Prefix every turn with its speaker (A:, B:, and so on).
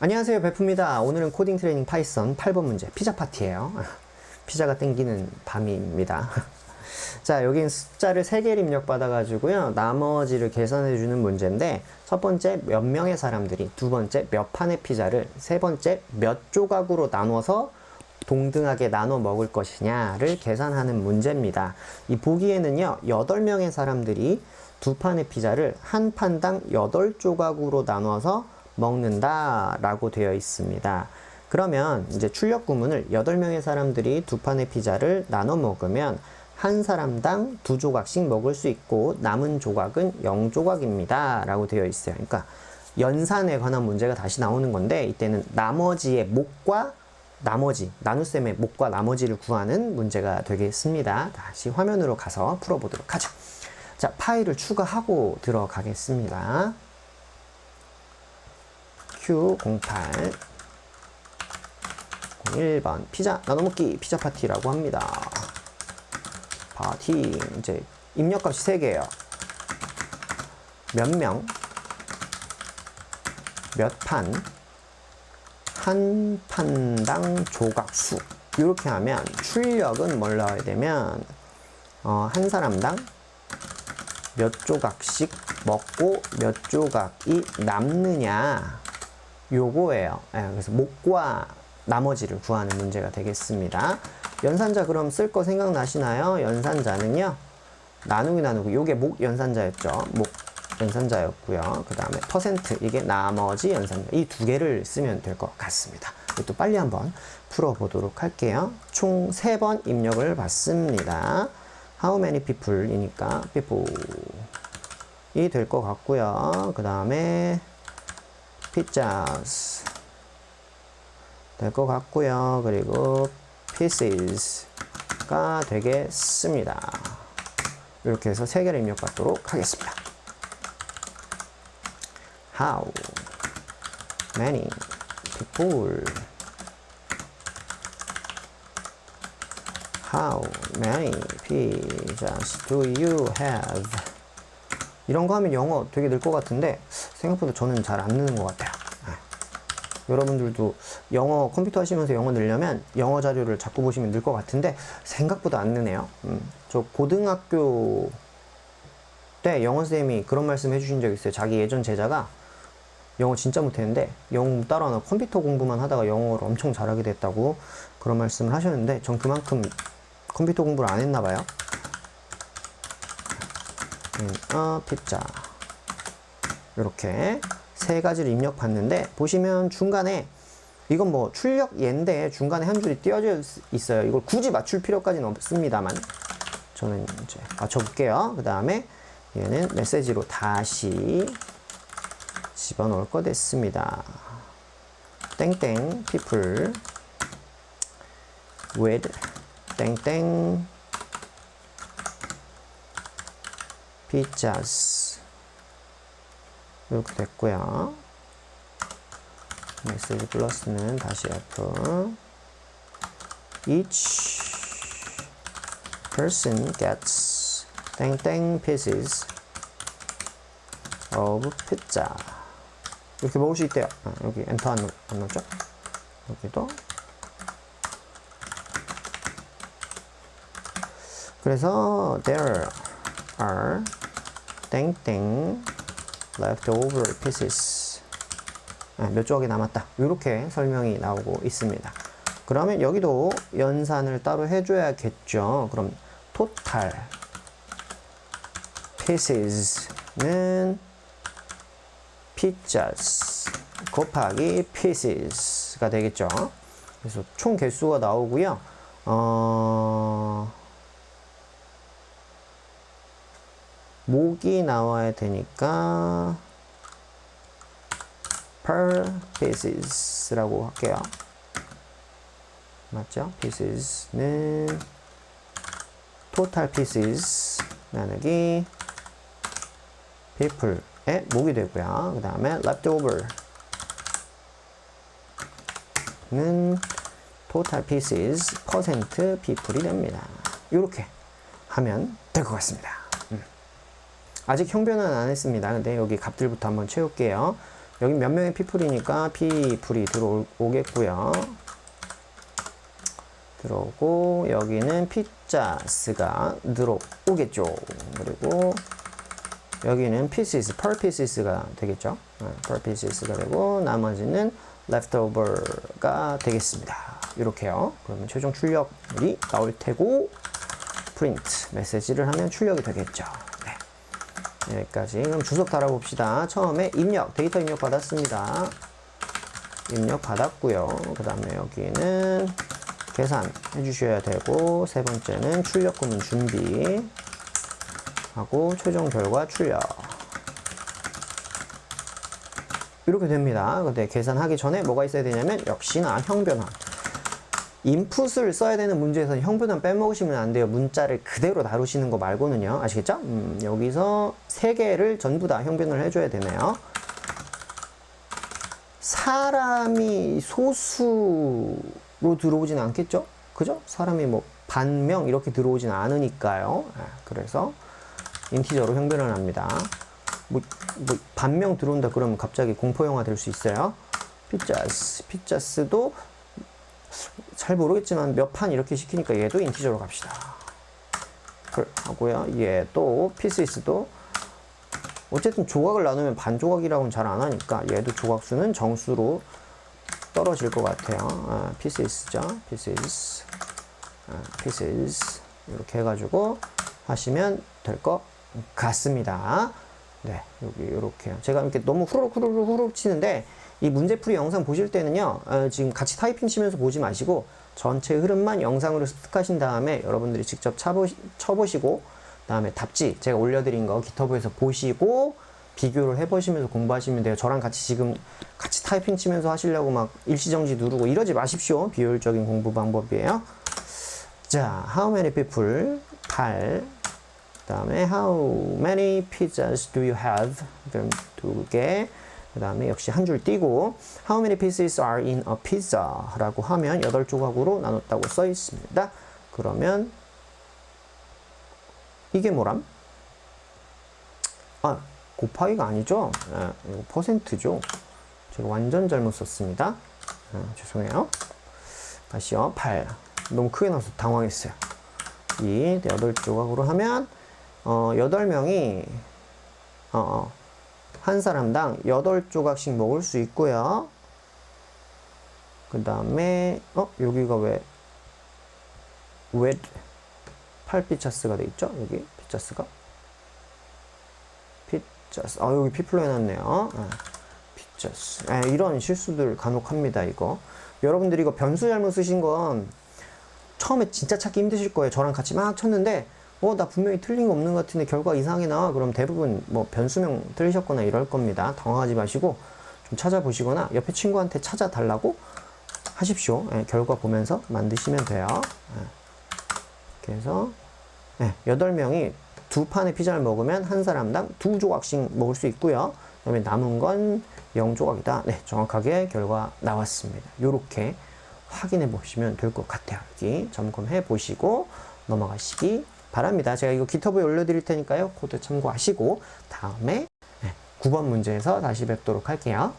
A: 안녕하세요 베프입니다. 오늘은 코딩 트레이닝 파이썬 8번 문제 피자 파티예요. 피자가 땡기는 밤입니다. 자 여긴 숫자를 3개를 입력 받아 가지고요. 나머지를 계산해 주는 문제인데 첫 번째 몇 명의 사람들이 두 번째 몇 판의 피자를 세 번째 몇 조각으로 나눠서 동등하게 나눠 먹을 것이냐를 계산하는 문제입니다. 이 보기에는요, 8명의 사람들이 두 판의 피자를 한 판당 8조각으로 나눠서 먹는다 라고 되어 있습니다. 그러면 이제 출력 구문을 8명의 사람들이 두 판의 피자를 나눠 먹으면 한 사람당 두 조각씩 먹을 수 있고 남은 조각은 0조각입니다. 라고 되어 있어요. 그러니까 연산에 관한 문제가 다시 나오는 건데 이때는 나머지의 목과 나머지, 나눗셈의 목과 나머지를 구하는 문제가 되겠습니다. 다시 화면으로 가서 풀어보도록 하죠. 자, 파일을 추가하고 들어가겠습니다. Q08 01번 피자 나눠먹기 피자 파티라고 합니다. 파티. 이제 입력값이 3개예요. 몇 명, 몇 판, 한 판당 조각수. 이렇게 하면 출력은 뭘 넣어야 되면 어, 한 사람당 몇 조각씩 먹고 몇 조각이 남느냐 요거예요. 예, 그래서 목과 나머지를 구하는 문제가 되겠습니다. 연산자 그럼 쓸 거 생각나시나요? 연산자는요. 나누기 나누기 요게 목 연산자였죠. 목 연산자였고요. 그 다음에 퍼센트 이게 나머지 연산자 이 두 개를 쓰면 될 것 같습니다. 또 빨리 한번 풀어보도록 할게요. 총 세 번 입력을 받습니다. How many people 이니까 people 이될 것 같고요. 그 다음에 pizzas 될 것 같고요. 그리고 pieces가 되겠습니다. 이렇게 해서 세 개를 입력받도록 하겠습니다. How many people? How many pizzas do you have? 이런 거 하면 영어 되게 늘 것 같은데 생각보다 저는 잘 안 느는 것 같아요. 네. 여러분들도 영어 컴퓨터 하시면서 영어 늘려면 영어 자료를 자꾸 보시면 늘 것 같은데 생각보다 안 느네요. 음, 저 고등학교 때 영어 쌤이 그런 말씀 해주신 적 있어요. 자기 예전 제자가 영어 진짜 못했는데 영어 따라하나 컴퓨터 공부만 하다가 영어를 엄청 잘하게 됐다고 그런 말씀을 하셨는데 전 그만큼 컴퓨터 공부를 안 했나 봐요. 음, 어, 피자 이렇게 세 가지를 입력 봤는데 보시면 중간에 이건 뭐 출력 예인데 중간에 한 줄이 띄어져 있어요. 이걸 굳이 맞출 필요까지는 없습니다만 저는 이제 맞춰볼게요. 그 다음에 얘는 메시지로 다시 집어넣을 거 됐습니다. 땡땡 people with 땡땡 pizzas 이렇게 됐고요. 메시지 플러스는 다시 F each person gets 땡땡 pieces of pizza 이렇게 먹을 수 있대요. 아, 여기 엔터 안, 넣, 안 넣었죠? 여기도. 그래서 there are 땡땡 leftover pieces 아, 몇 조각이 남았다. 이렇게 설명이 나오고 있습니다. 그러면 여기도 연산을 따로 해줘야겠죠. 그럼 total pieces는 pizzas 곱하기 pieces가 되겠죠. 그래서 총 개수가 나오고요. 어, 목이 나와야 되니까 per pieces라고 할게요. 맞죠? pieces는 total pieces 나누기 people 의 목이 되고요. 그 다음에 leftover 는 total pieces 퍼센트 people이 됩니다. 이렇게 하면 될 것 같습니다. 음. 아직 형변은 안 했습니다. 근데 여기 값들부터 한번 채울게요. 여기 몇 명의 피플이니까 피플이 들어오겠고요. 들어오고 여기는 피자스가 들어오겠죠. 그리고 여기는 pieces, per pieces가 되겠죠. 어, per pieces가 되고 나머지는 leftover가 되겠습니다. 이렇게요. 그러면 최종 출력물이 나올 테고 print 메시지를 하면 출력이 되겠죠. 네. 여기까지. 그럼 주석 달아봅시다. 처음에 입력, 데이터 입력 받았습니다. 입력 받았고요. 그 다음에 여기는 계산 해주셔야 되고 세 번째는 출력금은 준비 하고 최종 결과 출력 이렇게 됩니다. 근데 계산하기 전에 뭐가 있어야 되냐면 역시나 형변환 인풋을 써야 되는 문제에서는 형변환 빼먹으시면 안 돼요. 문자를 그대로 다루시는 거 말고는요. 아시겠죠? 음, 여기서 세 개를 전부 다 형변을 해줘야 되네요. 사람이 소수로 들어오진 않겠죠? 그죠? 사람이 뭐 반명 이렇게 들어오진 않으니까요. 아, 그래서 인티저로 형변을 합니다. 뭐, 뭐 반명 들어온다 그러면 갑자기 공포 영화 될 수 있어요. 피자스, 피자스도 잘 모르겠지만 몇 판 이렇게 시키니까 얘도 인티저로 갑시다. 그 하고요. 얘도 피스이스도 어쨌든 조각을 나누면 반 조각이라고는 잘 안 하니까 얘도 조각수는 정수로 떨어질 것 같아요. 아, pieces,죠. pieces, 아, pieces 이렇게 해가지고 하시면 될 것 같습니다. 네, 여기 이렇게요. 제가 이렇게 너무 후루룩 후루룩 후루룩 치는데 이 문제풀이 영상 보실 때는요, 어, 지금 같이 타이핑 치면서 보지 마시고 전체 흐름만 영상으로 습득하신 다음에 여러분들이 직접 차보시, 쳐보시고 다음에 답지 제가 올려드린 거 기터브에서 보시고 비교를 해보시면서 공부하시면 돼요. 저랑 같이 지금 같이 타이핑 치면서 하시려고 막 일시정지 누르고 이러지 마십시오. 비효율적인 공부 방법이에요. 자, how many people? 8. 그 다음에 how many pizzas do you have? 그럼 두 개. 그 다음에 역시 한 줄 띄고 how many pieces are in a pizza? 라고 하면 8조각으로 나눴다고 써 있습니다. 그러면 이게 뭐람? 아, 곱하기가 아니죠? 아, 이거 퍼센트죠? 제가 완전 잘못 썼습니다. 아, 죄송해요. 다시요. 8. 너무 크게 나와서 당황했어요. 2, 8조각으로 하면, 어, 8명이, 어, 어, 한 사람당 8조각씩 먹을 수 있고요. 그 다음에, 어, 여기가 왜, 왜, 8피차스가 돼 있죠? 여기, 피차스가. 피차스. 아, 여기 피플로 해놨네요. 아, 피차스. 아, 이런 실수들 간혹 합니다, 이거. 여러분들이 이거 변수 잘못 쓰신 건 처음에 진짜 찾기 힘드실 거예요. 저랑 같이 막 쳤는데, 어, 나 분명히 틀린 거 없는 것 같은데 결과 이상하게 나와. 그럼 대부분 뭐 변수명 틀리셨거나 이럴 겁니다. 당황하지 마시고 좀 찾아보시거나 옆에 친구한테 찾아달라고 하십시오. 예, 결과 보면서 만드시면 돼요. 예. 그래서 네, 8명이 두 판의 피자를 먹으면 한 사람당 두 조각씩 먹을 수 있고요. 그다음에 남은 건 0조각이다. 네, 정확하게 결과 나왔습니다. 이렇게 확인해 보시면 될 것 같아요. 여기 점검해 보시고 넘어가시기 바랍니다. 제가 이거 기터브에 올려드릴 테니까요. 코드 참고하시고 다음에 네, 9번 문제에서 다시 뵙도록 할게요.